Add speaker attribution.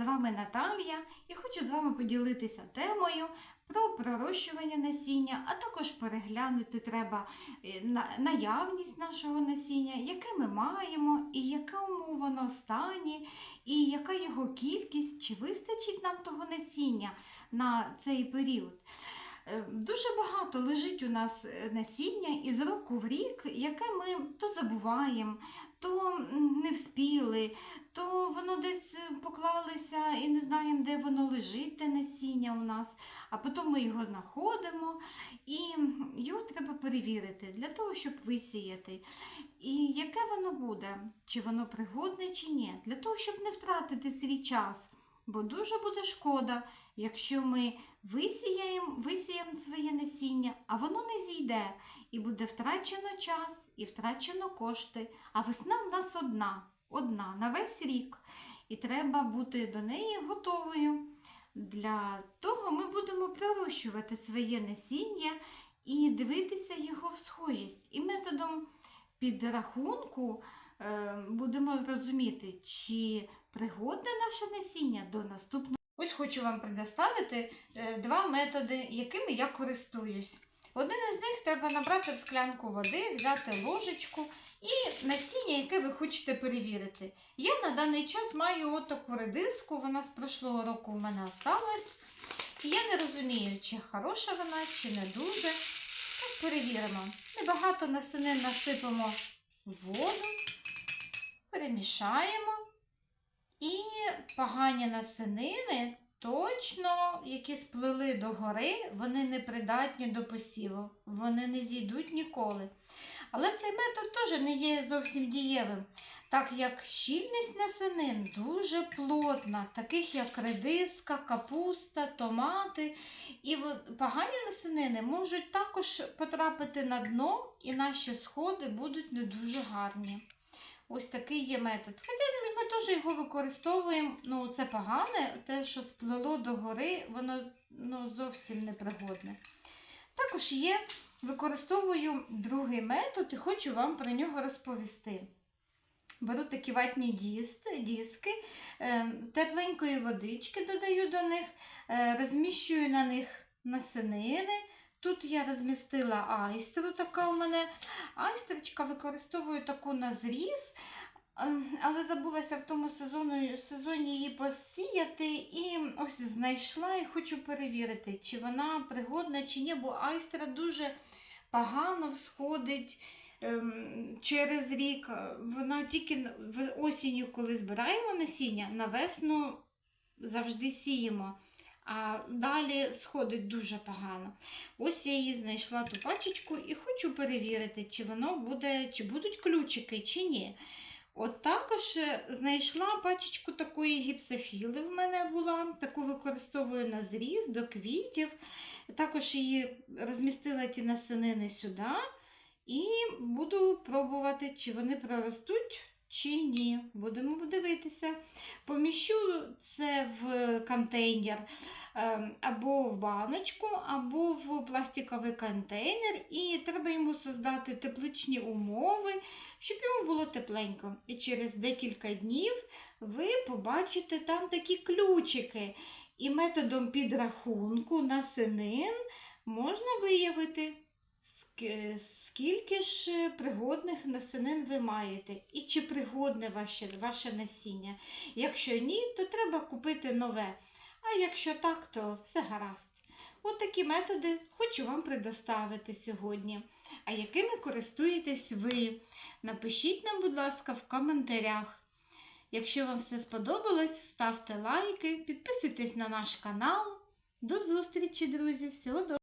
Speaker 1: З вами Наталія і хочу з вами поділитися темою про пророщування насіння, а також переглянути треба е, наявність нашого насіння, яке ми маємо, і якому воно стані, і яка його кількість, чи вистачить нам того насіння на цей період. Е, Дуже багато лежить у нас е, насіння із року в рік, яке ми то забуваємо, то не вспіли, то воно десь е, поклалося і не знаємо, де воно лежить, те насіння у нас, а потім ми його знаходимо і його треба перевірити для того, щоб висіяти. І яке воно буде, чи воно пригодне, чи ні, для того, щоб не втратити свій час. Бо дуже буде шкода, якщо ми висіяємо, висіяємо своє насіння, а воно не зійде, і буде втрачено час і втрачено кошти. А весна в нас одна, одна на весь рік. І треба бути до неї готовою. Для того ми будемо пророщувати своє насіння і дивитися його в схожість. І методом підрахунку будемо розуміти, чи пригодне наше насіння до наступного. Ось хочу вам предоставити е, два методи, якими я користуюсь. Один із них треба набрати в склянку води, взяти ложечку і насіння, яке ви хочете перевірити. Я на даний час маю отаку редиску, вона з прошлого року в мене осталась. І я не розумію, чи хороша вона, чи не дуже. Так, перевіримо. Небагато насінин насипемо в воду, перемішаємо. І погані насинини, точно, які сплили догори, вони не придатні до посіву, вони не зійдуть ніколи. Але цей метод теж не є зовсім дієвим, так як щільність насинин дуже плотна, таких як редиска, капуста, томати. І погані насинини можуть також потрапити на дно, і наші сходи будуть не дуже гарні. Ось такий є метод. Хоча ми теж його використовуємо. Ну, це погане, те, що сплело догори, воно ну, зовсім непригодне. Також є, використовую другий метод і хочу вам про нього розповісти. Беру такі ватні диски, е, тепленької водички додаю до них, е, розміщую на них насинини. Тут я розмістила айстру, така у мене айстричка, використовую таку на зріз, ем, але забулася в тому сезону, сезоні її посіяти і ось знайшла і хочу перевірити, чи вона пригодна, чи ні, бо айстра дуже погано всходить ем, через рік. Вона тільки осінню, коли збираємо насіння, на весну завжди сіємо. А далі сходить дуже погано. Ось я її знайшла ту пачечку і хочу перевірити, чи воно буде, чи будуть ключики, чи ні. От також е, знайшла пачечку такої гіпсофіли в мене була, таку використовую на зріз до квітів. Також її розмістила ті насинини сюди і буду пробувати, чи вони проростуть, чи ні. Будемо дивитися. Поміщу це в контейнер або в баночку, або в пластиковий контейнер, і треба йому создати тепличні умови, щоб йому було тепленько. І через декілька днів ви побачите там такі ключики. І методом підрахунку насинин можна виявити, скільки ж пригодних насинин ви маєте, і чи пригодне ваше, ваше насіння. Якщо ні, то треба купити нове. А якщо так, то все гаразд. От такі методи хочу вам предоставити сьогодні. А якими користуєтесь ви? Напишіть нам, будь ласка, в коментарях. Якщо вам все сподобалось, ставте лайки, підписуйтесь на наш канал. До зустрічі, друзі! Всього доброго!